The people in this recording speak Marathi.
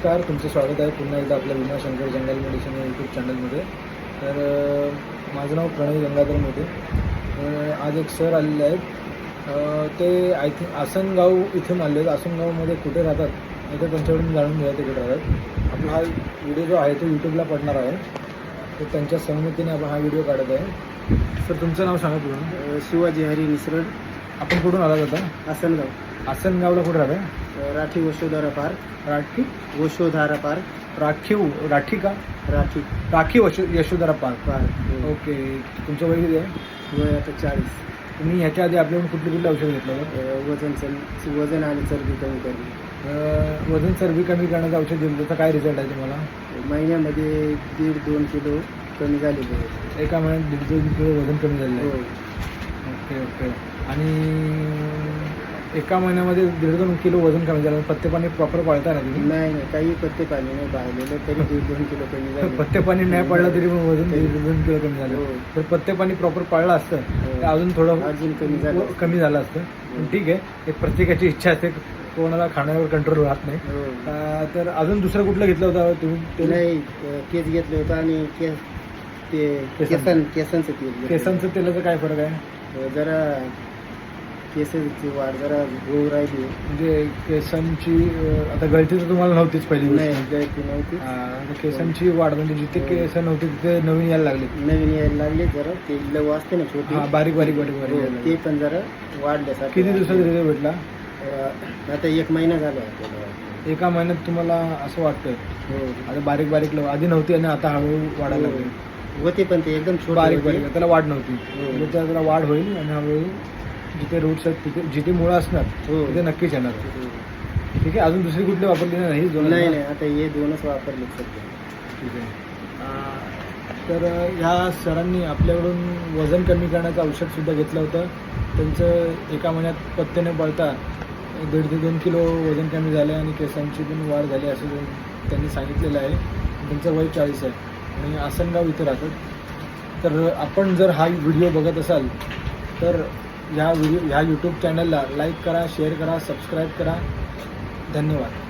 नमस्कार तुमचं स्वागत आहे. पुन्हा एकदा आपल्या भीमाशंकर जंगल मेडिसिन यूट्यूब चॅनलमध्ये. तर माझं नाव प्रणय गंगाधर मोठे आज एक सर आलेले आहेत. ते आय थिंक आसनगाव इथून आले आहेत. आसनगावमध्ये कुठे राहतात हे तर त्यांच्याकडून जाणून घ्या ते कुठे राहतात. आपला हा व्हिडिओ जो आहे तो यूट्यूबला पडणार आहे. तर त्यांच्या सहमतीने आपण हा व्हिडिओ काढत आहे. सर तुमचं नाव सांगा पूर्ण. शिवाजी हरी मिश्रण आपण कुठून आलात आता? आसनगाव. आसनगावला कुठे राहता? राठी वशोधारा पार्क राठी वशोधारा पार्क राखीव राठी का? राठी. राखीव यशो यशोधरा पार्क पार्क ओके तुमचं वय किती आहे? वय आता चाळीस. तुम्ही ह्याच्या आधी आपल्याकडून कुठले कुठले औषध घेतलं होतं? अ, वजन चल वजन आणि चरबी कमी करणे. अं, वजन चरबी कमी करण्याचं औषध दिलं त्याचा काय रिझल्ट आहे तुम्हाला? महिन्यामध्ये दीड दोन किलो कमी झालेले आहे. एका महिन्यात दीड दोन किलो वजन कमी झालेलं हो. आहे ओके ओके. आणि एका महिन्यामध्ये दीड दोन किलो वजन कमी झालं. पत्ते पाणी प्रॉपर पाळता ना तुम्ही? नाही नाही काही पत्ते पाणी नाही पाहिलेलं तरी दीड दोन किलो कमी झाले. पत्ते पाणी नाही पडलं तरी पण वजन दीड दोन किलो कमी झालं. हो. तर पत्ते पाणी प्रॉपर पाळलं असतं तर अजून थोडं अजून कमी झालं. कमी झालं असतं. पण ठीक आहे एक प्रत्येकाची इच्छा असते कोणाला खाण्यावर कंट्रोल राहत नाही. हो. तर अजून दुसरं कुठलं घेतलं होतं तुम्ही? नाही केस घेतलं होतं आणि केस ते केसां- केसन केसांचं तेल. केसांचं तेलाचं काय फरक आहे? जरा केसांची वाढ जरा गो राहिली म्हणजे केसांची अं, आता गळती तर तुम्हाला नव्हतीच पहिली गोष्ट. नाही गळती नव्हती आता केसांची वाढ म्हणजे जिथे केस नव्हते तिथे नवीन यायला लागले नवीन यायला लागले जरा ते लव असते ना छोटी हा बारीक बारीक बारीक बारीक हो, यायला ते. पण जरा वाढल्यासारखं किती दिवसात रिझल्ट भेटला अ, आता एक महिना झाला आपल्याला. एका महिन्यात तुम्हाला असं वाटतं हो आता बारीक बारीक लव आधी नव्हती आणि आता हळूहळू वाढायला लागली हो. होते पण ते एकदम छोटे बारीक होते. बारीक त्याला वाढ नव्हती हो. म्हणजे त्या- त्याला वाढ होईल आणि हळूहळू जिथे रूट्स आहेत तिथे जिथे मुळं असणार हो. तिथे नक्कीच येणार हो. ठीक आहे? अजून दुसरी कुठली वापरली नाही? दोन नाही नाही आता हे दोनच वापरले सध्या. ठीक आहे. अं, तर ह्या सरांनी आपल्याकडून वजन कमी करण्याचं औषधसुद्धा घेतलं होतं. त्यांचं एका महिन्यात पत्ते न पळता दीड ते दोन किलो वजन कमी झालं आणि केसांची पण वाढ झाली असं त्यांनी सांगितलेलं आहे. त्यांचं वय चाळीस आहे आणि आसनगाव इथं राहतात. तर आपण जर हा व्हिडिओ बघत असाल तर ह्या व्हिडिओ ह्या यूट्यूब चॅनलला लाईक करा शेअर करा सबस्क्राईब करा. धन्यवाद.